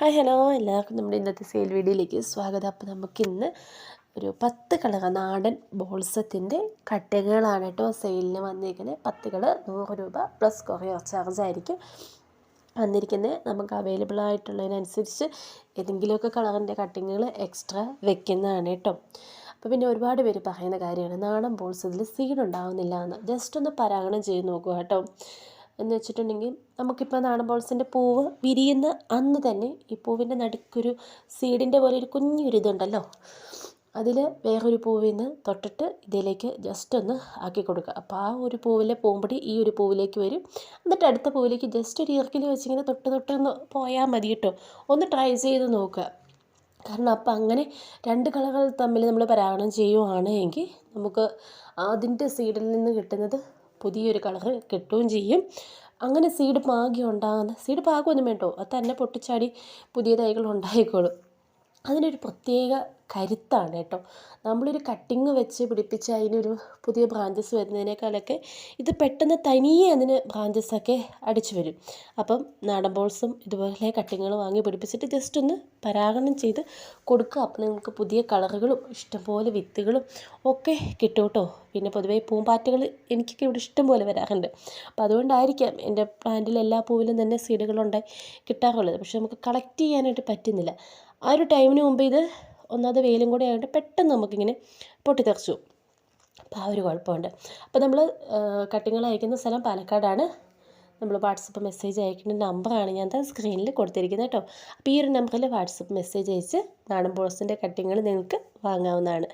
Hi hello. എല്ലാവർക്കും നമ്മുടെ ഇന്നത്തെ സെയിൽ വീഡിയോയിലേക്ക് സ്വാഗതം. അപ്പോൾ നമുക്കിന്ന് ഒരു പത്ത് കളർ നാടൻ ബോൾസത്തിന്റെ കട്ടകളാണ് കേട്ടോ സെയിലിന് വന്നിരിക്കുന്നത് പത്ത് കളർ നൂറ് രൂപ പ്ലസ് കൊറിയർ ചാർജ് ആയിരിക്കും വന്നിരിക്കുന്നത്. നമുക്ക് അവൈലബിൾ ആയിട്ടുള്ളതിനനുസരിച്ച് ഏതെങ്കിലുമൊക്കെ കളറിന്റെ കട്ടിങ്ങുകൾ എക്സ്ട്രാ വെക്കുന്നതാണ് കേട്ടോ. അപ്പോൾ പിന്നെ ഒരുപാട് പേര് പറയുന്ന കാര്യമാണ് നാടൻ ബോൾസ് ഇതിൽ സീഡ് ഉണ്ടാകുന്നില്ല എന്ന്. ജസ്റ്റ് ഒന്ന് പരാഗണം ചെയ്ത് നോക്കുക കേട്ടോ. എന്ന് വെച്ചിട്ടുണ്ടെങ്കിൽ നമുക്കിപ്പോൾ നാടൻ ബോൾസിന്റെ പൂവ് വിരിയുന്ന അന്ന് തന്നെ ഈ പൂവിന്റെ നടുക്കൊരു സീഡിന്റെ പോലെ ഒരു കുഞ്ഞൊരു ഇതുണ്ടല്ലോ അതിൽ വേറൊരു പൂവിൽ നിന്ന് തൊട്ടിട്ട് ഇതിലേക്ക് ജസ്റ്റ് ഒന്ന് ആക്കി കൊടുക്കുക. അപ്പോൾ ആ ഒരു പൂവിലെ പൂമ്പടി ഈ ഒരു പൂവിലേക്ക് വരും. എന്നിട്ട് അടുത്ത പൂവിലേക്ക് ജസ്റ്റ് ഒരു ഇറക്കിൽ വെച്ചിങ്ങനെ തൊട്ട് തൊട്ട് ഒന്ന് പോയാൽ മതി കേട്ടോ. ഒന്ന് ട്രൈ ചെയ്ത് നോക്കുക. കാരണം അപ്പം അങ്ങനെ രണ്ട് കളകൾ തമ്മിൽ നമ്മൾ പരാഗണം ചെയ്യുവാണ് എങ്കിൽ നമുക്ക് അതിന്റെ സീഡിൽ നിന്ന് കിട്ടുന്നത് പുതിയൊരു കളറ് കിട്ടുകയും ചെയ്യും. അങ്ങനെ സീഡ് പാകി ഉണ്ടാകുന്ന സീഡ് പാകമൊന്നും വേണ്ടോ അത് തന്നെ പൊട്ടിച്ചാടി പുതിയ തൈകൾ ഉണ്ടായിക്കോളും. അതിനൊരു പ്രത്യേക കരുത്താണ് കേട്ടോ. നമ്മളൊരു കട്ടിങ് വെച്ച് പിടിപ്പിച്ച് അതിനൊരു പുതിയ ബ്രാഞ്ചസ് വരുന്നതിനേക്കാളൊക്കെ ഇത് പെട്ടെന്ന് തനിയെ അതിന് ബ്രാഞ്ചസൊക്കെ അടിച്ചു വരും. അപ്പം നാടൻ ബോൾസും ഇതുപോലെ കട്ടിങ്ങുകൾ വാങ്ങി പിടിപ്പിച്ചിട്ട് ജസ്റ്റ് ഒന്ന് പരാഗണം ചെയ്ത് കൊടുക്കുക. അപ്പം നിങ്ങൾക്ക് പുതിയ കളറുകളും ഇഷ്ടംപോലെ വിത്തുകളും ഒക്കെ കിട്ടും കേട്ടോ. പിന്നെ പൊതുവേ പൂമ്പാറ്റകൾ എനിക്കൊക്കെ ഇവിടെ ഇഷ്ടംപോലെ വരാറുണ്ട്. അപ്പോൾ അതുകൊണ്ടായിരിക്കാം എന്റെ പ്ലാന്റിൽ എല്ലാ പൂവിലും തന്നെ സീഡുകളുണ്ടായി കിട്ടാറുള്ളത്. പക്ഷെ നമുക്ക് കളക്ട് ചെയ്യാനായിട്ട് പറ്റുന്നില്ല. ആ ഒരു ടൈമിന് മുമ്പ് ഇത് ഒന്നാമത് വെയിലും കൂടെ ആയതുകൊണ്ട് പെട്ടെന്ന് നമുക്കിങ്ങനെ പൊട്ടിത്തെറിച്ചു. അപ്പോൾ ആ ഒരു കുഴപ്പമുണ്ട്. അപ്പോൾ നമ്മൾ കട്ടിങ്ങൾ അയക്കുന്ന സ്ഥലം പാലക്കാടാണ്. നമ്മൾ വാട്സപ്പ് മെസ്സേജ് അയക്കുന്ന നമ്പറാണ് ഞാൻ സ്ക്രീനിൽ കൊടുത്തിരിക്കുന്നത് കേട്ടോ. അപ്പോൾ ഈ ഒരു നമ്പറിൽ വാട്സപ്പ് മെസ്സേജ് അയച്ച് നാടൻ ബോൾസിന്റെ കട്ടിങ്ങൾ നിങ്ങൾക്ക് വാങ്ങാവുന്നതാണ്.